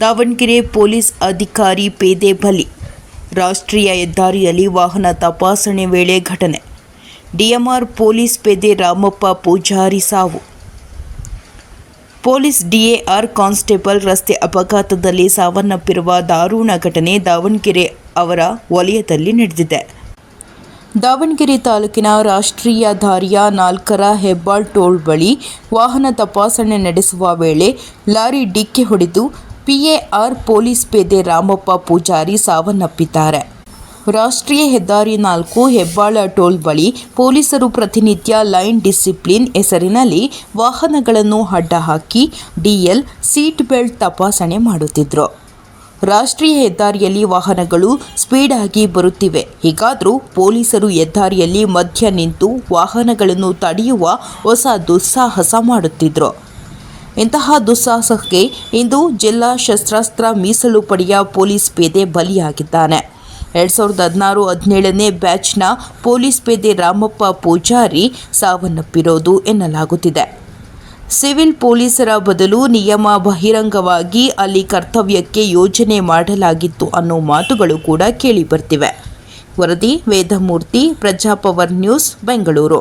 Davanagere police ಅಧಿಕಾರಿ ಪೇದೆ ಬಲಿ, ರಾಷ್ಟ್ರೀಯ ಹೆದ್ದಾರಿಯಲ್ಲಿ ವಾಹನ ತಪಾಸಣೆ ವೇಳೆ ಘಟನೆ, ಡಿಎಂಆರ್ ಪೊಲೀಸ್ ಪೇದೆ ರಾಮಪ್ಪ ಪೂಜಾರಿ ಸಾವು. ಪೊಲೀಸ್ ಡಿಎಆರ್ ಕಾನ್ಸ್ಟೇಬಲ್ ರಸ್ತೆ ಅಪಘಾತದಲ್ಲಿ ಸಾವನ್ನಪ್ಪಿರುವ ದಾರುಣ ಘಟನೆ ದಾವಣಗೆರೆ ಅವರ ವಲಯದಲ್ಲಿ ನಡೆದಿದೆ. ದಾವಣಗೆರೆ ತಾಲೂಕಿನ ರಾಷ್ಟ್ರೀಯ ದಾರಿಯ ನಾಲ್ಕರ ಹೆಬ್ಬಾಳ್ ಟೋಲ್ ಬಳಿ ವಾಹನ ತಪಾಸಣೆ ನಡೆಸುವ ವೇಳೆ ಲಾರಿ ಡಿಕ್ಕಿ ಹೊಡೆದು ಪಿಎಆರ್ ಪೊಲೀಸ್ ಪೇದೆ ರಾಮಪ್ಪ ಪೂಜಾರಿ ಸಾವನ್ನಪ್ಪಿದ್ದಾರೆ. ರಾಷ್ಟ್ರೀಯ ಹೆದ್ದಾರಿ ನಾಲ್ಕು ಹೆಬ್ಬಾಳ ಟೋಲ್ ಬಳಿ ಪೊಲೀಸರು ಪ್ರತಿನಿತ್ಯ ಲೈನ್ ಡಿಸಿಪ್ಲಿನ್ ಹೆಸರಿನಲ್ಲಿ ವಾಹನಗಳನ್ನು ಅಡ್ಡ ಹಾಕಿ ಡಿಎಲ್ ಸೀಟ್ ಬೆಲ್ಟ್ ತಪಾಸಣೆ ಮಾಡುತ್ತಿದ್ದರು ರಾಷ್ಟ್ರೀಯ ಹೆದ್ದಾರಿಯಲ್ಲಿ ವಾಹನಗಳು ಸ್ಪೀಡ್ ಆಗಿ ಬರುತ್ತಿವೆ. ಹೀಗಾದರೂ ಪೊಲೀಸರು ಹೆದ್ದಾರಿಯಲ್ಲಿ ಮಧ್ಯ ನಿಂತು ವಾಹನಗಳನ್ನು ತಡೆಯುವ ಹೊಸ ದುಸ್ಸಾಹಸ ಮಾಡುತ್ತಿದ್ರು. ಇಂತಹ ದುಸ್ಸಾಹಸಕ್ಕೆ ಇಂದು ಜಿಲ್ಲಾ ಶಸ್ತ್ರಾಸ್ತ್ರ ಮೀಸಲು ಪಡೆಯ ಪೊಲೀಸ್ ಪೇದೆ ಬಲಿಯಾಗಿದ್ದಾನೆ. ಎರಡು ಸಾವಿರದ ಹದಿನಾರು ಹದಿನೇಳನೇ ಬ್ಯಾಚ್ನ ಪೊಲೀಸ್ ಪೇದೆ ರಾಮಪ್ಪ ಪೂಜಾರಿ ಸಾವನ್ನಪ್ಪಿರೋದು ಎನ್ನಲಾಗುತ್ತಿದೆ. ಸಿವಿಲ್ ಪೊಲೀಸರ ಬದಲು ನಿಯಮ ಬಹಿರಂಗವಾಗಿ ಅಲ್ಲಿ ಕರ್ತವ್ಯಕ್ಕೆ ಯೋಜನೆ ಮಾಡಲಾಗಿತ್ತು ಅನ್ನೋ ಮಾತುಗಳು ಕೂಡ ಕೇಳಿಬರ್ತಿವೆ ವರದಿ, ವೇದಮೂರ್ತಿ, ಪ್ರಜಾಪವರ್ ನ್ಯೂಸ್, ಬೆಂಗಳೂರು.